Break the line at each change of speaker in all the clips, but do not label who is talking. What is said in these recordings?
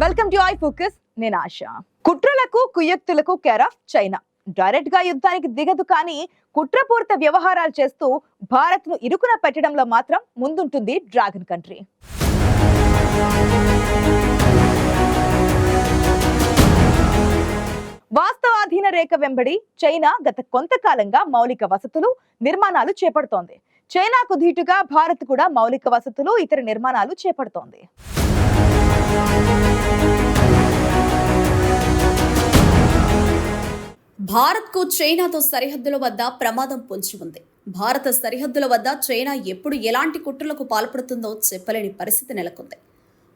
Welcome to I focus నేను ఆశ. కుట్రలకు కుయక్తులకు కేర్ ఆఫ్ చైనా డైరెక్ట్గా యుద్ధానికి దిగదు కానీ కుట్రపూరిత వ్యవహారాలు చేస్తూ భారత్ను ఇరుకున పెట్టడంలో మాత్రం ముందుంటుంది డ్రాగన్ కంట్రీ వాస్తవాధీన రేఖ వెంబడి చైనా గత కొంతకాలంగా మౌలిక వసతులు నిర్మాణాలు చేపడుతోంది. చైనాకు ధీటుగా భారత్ కూడా మౌలిక వసతులు ఇతర నిర్మాణాలు చేపడుతోంది.
భారత్కు చైనాతో సరిహద్దుల వద్ద ప్రమాదం పొంచి ఉంది. భారత సరిహద్దుల వద్ద చైనా ఎప్పుడు ఎలాంటి కుట్రలకు పాల్పడుతుందో చెప్పలేని పరిస్థితి నెలకొంది.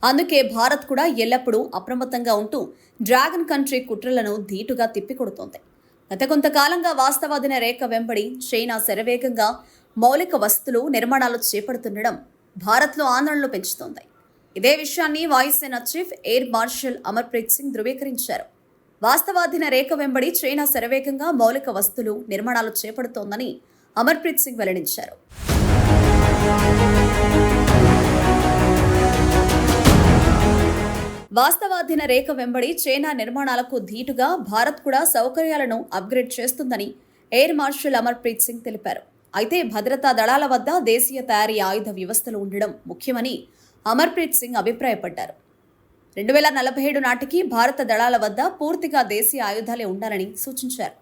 అందుకే భారత్ కూడా ఎల్లప్పుడూ అప్రమత్తంగా ఉంటూ డ్రాగన్ కంట్రీ కుట్రలను ధీటుగా తిప్పికొడుతోంది. గత కొంతకాలంగా వాస్తవాదిన రేఖ వెంబడి చైనా శరవేగంగా మౌలిక వసతులు నిర్మాణాలు చేపడుతుండడం భారత్లో ఆందోళనలు పెంచుతోంది. ఇదే విషయాన్ని వాయుసేన chief air marshal Amarpreet Singh ధృవీకరించారు. వాస్తవాధీన రేఖ వెంబడి చైనా శరవేగంగా మౌలిక వస్తువులు నిర్మాణాలు చేపడుతోందని అమర్ప్రీత్ సింగ్ వెల్లడించారు. వాస్తవాధీన రేఖ వెంబడి చైనా నిర్మాణాలకు ధీటుగా భారత్ కూడా సౌకర్యాలను అప్గ్రేడ్ చేస్తుందని ఎయిర్ మార్షల్ అమర్ప్రీత్ సింగ్ తెలిపారు. అయితే భద్రతా దళాల వద్ద దేశీయ తయారీ ఆయుధ వ్యవస్థలు ఉండడం ముఖ్యమని అమర్ప్రీత్ సింగ్ అభిప్రాయపడ్డారు. రెండు వేల నలభై ఏడు నాటికి భారత దళాల వద్ద పూర్తిగా దేశీయ ఆయుధాలే ఉండాలని సూచించారు.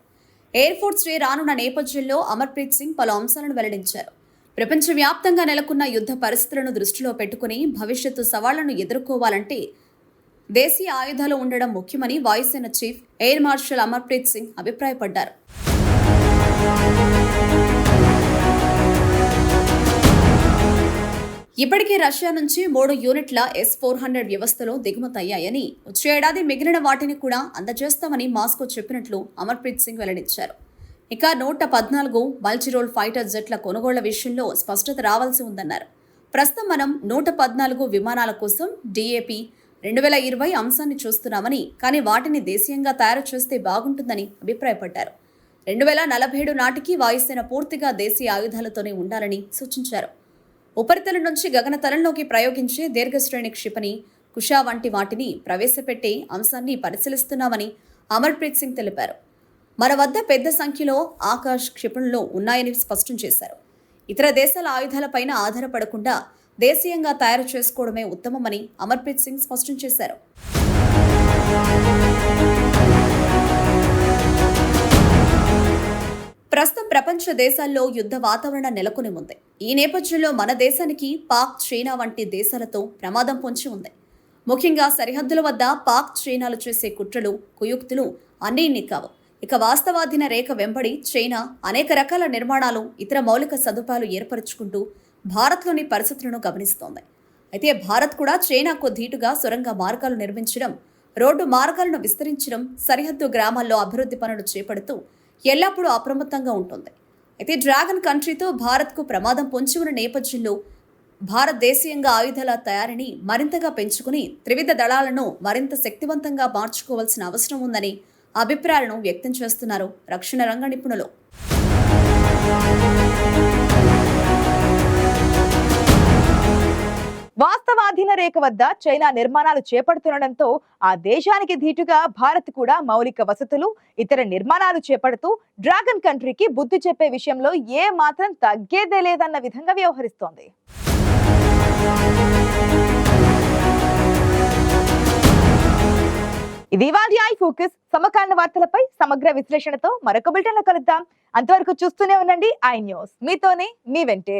ఎయిర్ ఫోర్స్ డే రానున్న నేపథ్యంలో అమర్ప్రీత్ సింగ్ పలు అంశాలను వెల్లడించారు. ప్రపంచవ్యాప్తంగా నెలకొన్న యుద్ధ పరిస్థితులను దృష్టిలో పెట్టుకుని భవిష్యత్తు సవాళ్ళను ఎదుర్కోవాలంటే దేశీయ ఆయుధాలు ఉండడం ముఖ్యమని వాయుసేన chief air marshal Amarpreet Singh అభిప్రాయపడ్డారు. ఇప్పటికే రష్యా నుంచి మూడు యూనిట్ల ఎస్ ఫోర్ హండ్రెడ్ వ్యవస్థలు దిగుమతయ్యాయని వచ్చే ఏడాది మిగిలిన వాటిని కూడా అందజేస్తామని మాస్కో చెప్పినట్లు అమర్ప్రీత్ సింగ్ వెల్లడించారు. ఇక నూట పద్నాలుగు మల్టీరోల్ ఫైటర్ జెట్ల కొనుగోళ్ళ విషయంలో స్పష్టత రావాల్సి ఉందన్నారు. ప్రస్తుతం మనం నూట పద్నాలుగు విమానాల కోసం డిఏపి రెండు వేల ఇరవై అంశాన్ని చూస్తున్నామని కానీ వాటిని దేశీయంగా తయారు చేస్తే బాగుంటుందని అభిప్రాయపడ్డారు. రెండు వేల నలభై ఏడు నాటికి వాయుసేన పూర్తిగా దేశీయ ఆయుధాలతోనే ఉండాలని సూచించారు. ఉపరితలం నుంచి గగనతలంలోకి ప్రయోగించే దీర్ఘశ్రేణి క్షిపణి కుషా వంటి వాటిని ప్రవేశపెట్టే అంశాన్ని పరిశీలిస్తున్నామని అమర్ప్రీత్ సింగ్ తెలిపారు. మన వద్ద పెద్ద సంఖ్యలో ఆకాశ్ క్షిపణులు ఉన్నాయని స్పష్టం చేశారు. ఇతర దేశాల ఆయుధాలపైన ఆధారపడకుండా దేశీయంగా తయారు చేసుకోవడమే ఉత్తమమని అమర్ప్రీత్ సింగ్ స్పష్టం చేశారు. ప్రపంచ దేశాల్లో యుద్ధ వాతావరణం నెలకొని ఉంది. ఈ నేపథ్యంలో మన దేశానికి పాక్ చైనా వంటి దేశాలతో ప్రమాదం పొంచి ఉంది. ముఖ్యంగా సరిహద్దుల వద్ద పాక్ చైనాలు చేసే కుట్రలు కుయుక్తులు అన్నీ ఇన్ని కావు ఇక వాస్తవాధీన రేఖ వెంబడి చైనా అనేక రకాల నిర్మాణాలు ఇతర మౌలిక సదుపాయాలు ఏర్పరచుకుంటూ భారత్లోని పరిస్థితులను గమనిస్తోంది. అయితే భారత్ కూడా చైనాకు ధీటుగా సొరంగ మార్గాలు నిర్మించడం రోడ్డు మార్గాలను విస్తరించడం సరిహద్దు గ్రామాల్లో అభివృద్ధి పనులు చేపడుతూ ఎల్లప్పుడూ అప్రమత్తంగా ఉంటుంది. అయితే డ్రాగన్ కంట్రీతో భారత్కు ప్రమాదం పొంచి ఉన్న నేపథ్యంలో భారతదేశీయంగా ఆయుధాల తయారీని మరింతగా పెంచుకుని త్రివిధ దళాలను మరింత శక్తివంతంగా మార్చుకోవాల్సిన అవసరం ఉందని అభిప్రాయాలను వ్యక్తం చేస్తున్నారు రక్షణ రంగ నిపుణులు.
రేఖ వద్ద చైనా నిర్మాణాలు చేపడుతుండటంతో ఆ దేశానికి ధీటుగా భారత్ కూడా మౌలిక వసతులు ఇతర నిర్మాణాలు చేపడుతూ డ్రాగన్ కంట్రీకి బుద్ధి చెప్పే విషయంలో ఏ మాత్రం తగ్గేదే లేదన్న విధంగా వ్యవహరిస్తోంది. ఇది ఐ ఫోకస్. సమకాలీన వార్తలపై సమగ్ర విశ్లేషణతో మరొక బులెటిన్లో కలుద్దాం. అంతవరకు చూస్తూనే ఉండండి ఐ న్యూస్. మీతోనే మీ వెంటే.